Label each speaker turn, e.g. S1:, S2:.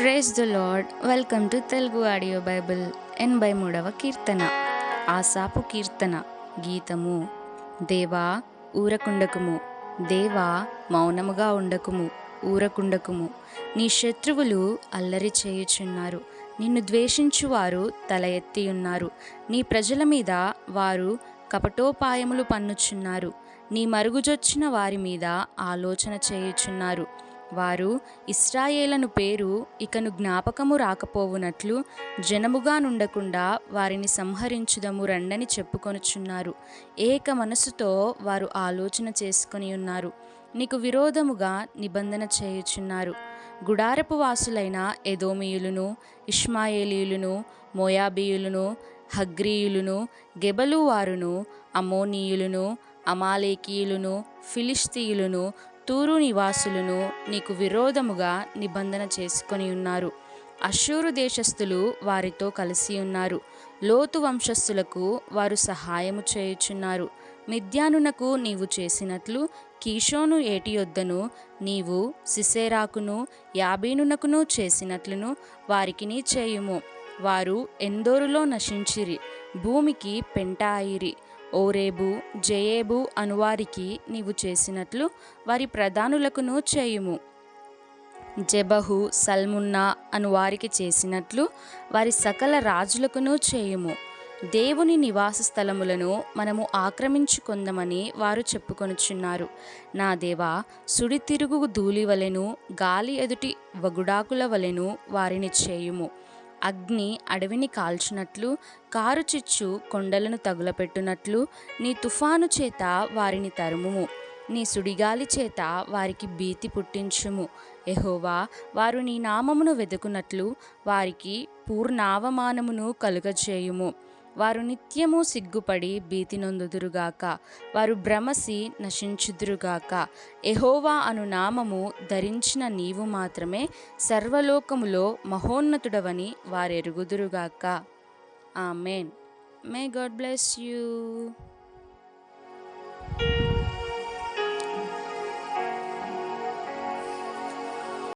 S1: Praise the lord welcome to Telugu audio bible ఎనభై మూడవ కీర్తన. ఆసాపు కీర్తన. గీతము. దేవా ఊరకుండకుము. దేవా మౌనముగా ఉండకుము. ఊరకుండకుము. నీ శత్రువులు అల్లరి చేయుచున్నారు. నిన్ను ద్వేషించువారు తల ఎత్తి ఉన్నారు. నీ ప్రజల మీద వారు కపటోపాయములు పన్నుచున్నారు. నీ మరుగుజొచ్చిన వారి మీద ఆలోచన చేయుచున్నారు. వారు ఇస్రాయేలను పేరు ఇకను జ్ఞాపకము రాకపోవునట్లు జనముగా నుండకుండా వారిని సంహరించుదము రండని చెప్పుకొనుచున్నారు. ఏక మనసుతో వారు ఆలోచన చేసుకొని ఉన్నారు. నీకు విరోధముగా నిబంధన చేయుచున్నారు. గుడారపు వాసులైన ఎదోమియులను ఇష్మాయేలీయులను మోయాబీయులను హగ్రీయులను గెబలు వారును అమోనీయులను అమాలేకీయులను ఫిలిస్తీయులను తూరు నివాసులను నీకు విరోధముగా నిబంధన చేసుకొని ఉన్నారు. అశూరు దేశస్థులు వారితో కలిసి ఉన్నారు. లోతు వంశస్థులకు వారు సహాయము చేయుచున్నారు. మిద్యానునకు నీవు చేసినట్లు కీషోను ఏటి యొద్దను నీవు సిసేరాకును యాబీనునకును చేసినట్లును వారికిని చేయుము. వారు ఎందోరులో నశించిరి. భూమికి పెంట అయిరి ఓరేబు జయేబు అనువారికి నీవు చేసినట్లు వారి ప్రధానులకును చేయుము. జబహు సల్మున్నా అనువారికి చేసినట్లు వారి సకల రాజులకును చేయుము. దేవుని నివాస స్థలములను మనము ఆక్రమించుకుందామని వారు చెప్పుకొనుచున్నారు. నా దేవా సుడితిరుగు ధూళి వలెను గాలి ఎదుటి వగుడాకుల వలెను వారిని చేయుము. అగ్ని అడవిని కాల్చినట్లు కారు చిచ్చు కొండలను తగులపెట్టునట్లు నీ తుఫాను చేత వారిని తరుముము. నీ సుడిగాలి చేత వారికి భీతి పుట్టించుము. ఎహోవా వారు నీ నామమును వెతుకున్నట్లు వారికి పూర్ణావమానమును కలుగజేయుము. వారు నిత్యము సిగ్గుపడి భీతి నొందుదురుగాక వారు భ్రమసి నశించుదురుగాక. ఎహోవా అను నామము ధరించిన నీవు మాత్రమే సర్వలోకములో మహోన్నతుడవని వారెరుగుదురుగాక. Amen. May God bless you.